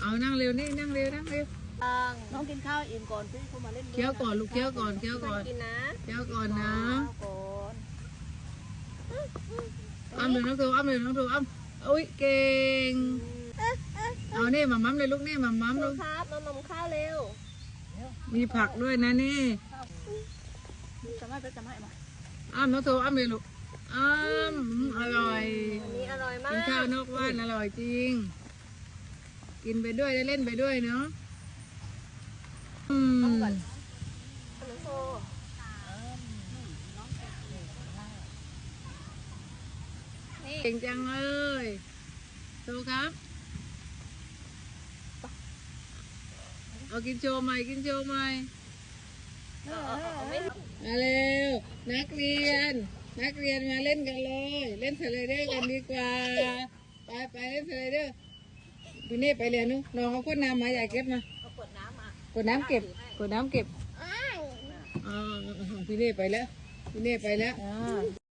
เอานั่งเร็วนี่นั่งเร็วนั่งเร็วน้องกินข้าวอิ่มก่อนพี่เขามาเล่นเคี้ยวก่อนลูกเคี้ยวก่อนเคี้ยวก่อนกินนะเคี้ยวก่อนนะก่อนอ้ำเลยน้องถูอ้ำเลยน้องถูอ้ำอุ้ยเก่งเอานี่หมามัมเลยลูกนี่หมามัมลูลูกกครับมาม่ข้าวเร็ว มีผักด้วยนะนี่จะไม่ไปจะไม่มาอ้ำน้องถูอ้ำเลยลูกอ้ำอร่อย อันนี้อร่อยมากกินข้าวนอกบ้านอร่อยจริง กินไปด้วยได้เล่นไปด้วยเนาะอืมขนมโซเก่งจังเลยโตครับ เอากินโชว์ใหม่กินโชว์ใหม่ไม่มาเร็วนักเรียน นักเรียนมาเล่นกันเลย เล่นสไลเดอร์กันดีกว่า ไปไปเล่นสไลเดอร์ พี่เน่ไปเรียนนู้นน้องเขาพ่นน้ำมาอยากเก็บมาเอาขวดน้ำมากดน้ำเก็บกดน้ำเก็บอ๋อพี่เน่ไปแล้วพี่เน่ไปแล้ว